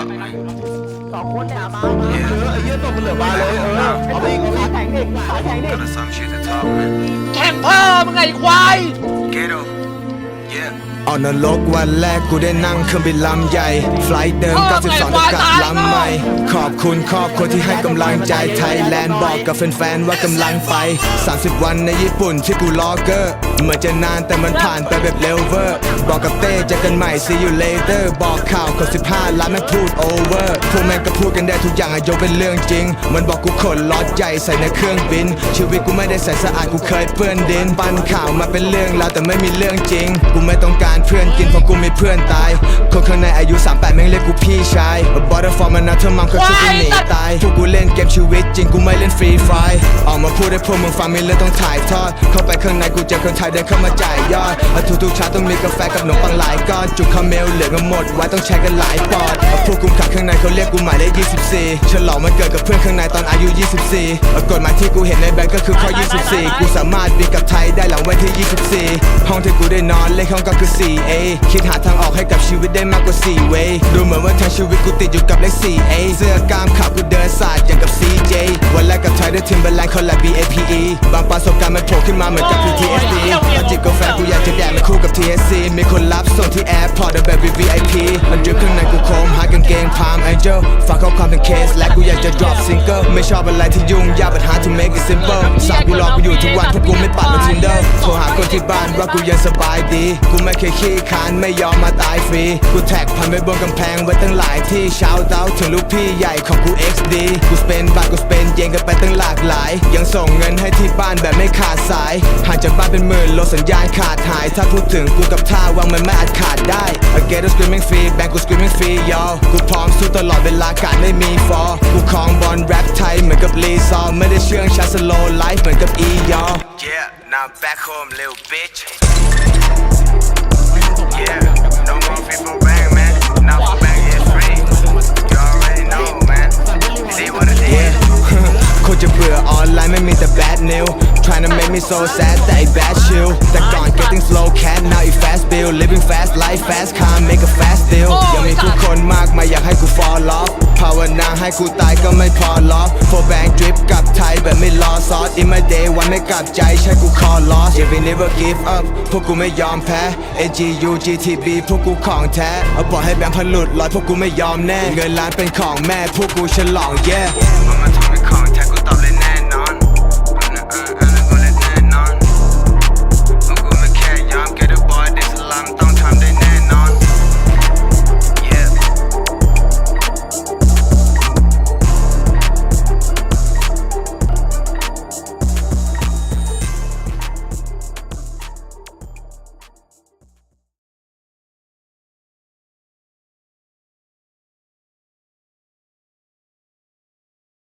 top. สองคนเนี่ยมาเออไอ้เหี้ยตัวมันเหลือบานเลยเออเอาไปอีกเอาไปอีกแข่งดิขาแข่งดิ Got some shit to talk, man. แข่งพ่อมึงไงควาย Ghetto. Yeah. ออนนรกวันแรกกูได้นั่งเครื่องบินลำใหญ่ ไฟล์เดิมพ่อไง92ควาจะยกลับตายลำใหม่ขอบคุณครอบครัวที่ให้กำลังใจไทยแลนด์บอกกับแฟนๆว่ากำลังไป 30 วันในญี่ปุ่นที่กูรอเกอร์เหมือนจะนานแต่มันผ่านไปแบบเร็วเวอร์ บอกกับเต้เจอกันใหม่ see you later บอกข่าวคน15 ล้านไม่พูด over พวกแม่งก็พูดกันได้ทุกอย่างอะยกเป็นเรื่องจริง มันบอกกูขนล็อตใหญ่ใส่ในเครื่องบิน ชีวิตกูไม่ได้ใส่สะอาดกูเคยเปื้อนดิน ปั้นข่าวมาเป็นเรื่องราวแต่ไม่มีเรื่องจริง กูไม่ต้องการเพื่อนกินเพราะกูมีเพื่อนตาย คนข้างในอายุ 38แม่งเรียกกูพี่ชายบอร์ดฟอร์มันนะเธอมังก็ช่วยกูหนีตายพวกกูเล่นเกมชีวิตจริงกูไม่เล่นฟรีไฟออกมาพูดให้พวกมึงฟังมีเรื่องต้องถ่ายทอด เข้าไปข้างในกูเจอคนไทยเดินเข้ามาจ่ายยอดทุกทุกๆเช้าต้องมีกาแฟกับขนมปังหลายก้อนจุกคาเมลเหลือกันหมดไว้ต้องใช้กันหลายปอดพวกกุมขังข้างในเขาเรียกกูหมายเลข24ฉลองมันเกิดกับเพื่อนข้างในตอนอายุ 24กฎหมายที่กูเห็นในแบงก์ก็คือข้อ 24 กูสามารถบินกับไทยได้หลังวันที่ 24 ห้องที่กูได้นอนเลขห้องก็คือ 4A คิดหาทางออกให้กับชีวิตได้มากกว่า 4 way ดูเหมือนว่าทางชีวิตกูติดอยู่กับเลข 4A เสื้อกล้ามขาวกูเดินสาดอย่างกับ CJ วันแรกกับไทยได้ทิมเบอร์แลนด์คอลแลบ BAPE บางประสบการณ์มันโผล่ขึ้นมาเหมือนกับ PTSD พอจิบกาแฟกูอยากจะแดกมันคู่กับ TSC มีคนรับส่งที่แอร์พอร์ตแบบ VIP มันดริปข้างใน เกงพาม Angel ฝากข้อความเป็นเคส และกูอยากจะ drop single ไม่ชอบอะไรที่ยุ่งยาก but hard to make it simple สาวกูรอกูอยู่ทุกวันเพราะกูไม่ปัดมา Tinder โทรหาคนที่บ้านว่ากูยังสบายดี กูไม่เคยขี้คานไม่ยอมมาตายฟรี กูแท็กพันไว้บนกำแพงไว้ตั้งหลายที่ shout out ถึงลูกพี่ใหญ่ของกู XD กูสเปนบาทกูสเปนเย็นกันไปตั้งหลากหลาย ยังส่งเงินให้ที่บ้านแบบไม่ขาดสายห่างจากบ้านเป็นหมื่นโลสัญญาณขาดหาย ถ้าพูดถึงกูกับท่าวางมันไม่อาจขาดได้ I get a screaming free แบงกู screaming free yo กูพอร้อมสู้ตลอดเวลาการไม่มีฟอกูครองบอลแรปไทยเหมือนกับลีซอร์ไม่ได้เชื่องช้า slow life เหมือนกับ E yo Yeah. Now back home, little bitch. Yeah. No more people bang, man. Now for bang is free. You already know, man. See what it is. คนจะเบื่อออนไลน์ไม่มีแต่ bad news Trying to make me so sad แต่ไอ้ bad chill แต่ก่อน getting slow cat now it fast bill living fast life fast car make a fast deal ยังมีผู้คนมากมายอยากให้กู fall off ภาวนาให้กูตายก็ไม่พอล็อก for bank drip กับไทยแบบไม่รอซอส in my day วันไม่กลับใจใช่กู call lost yeah we never give up พวกกูไม่ยอมแพ้ AGU GTB พวกกูของแท้เอาปล่อยให้แบงค์พันหลุดลอยพวกกูไม่ยอมแน่ เงินล้านเป็นของแม่พวกกูฉลอง yeah Mama told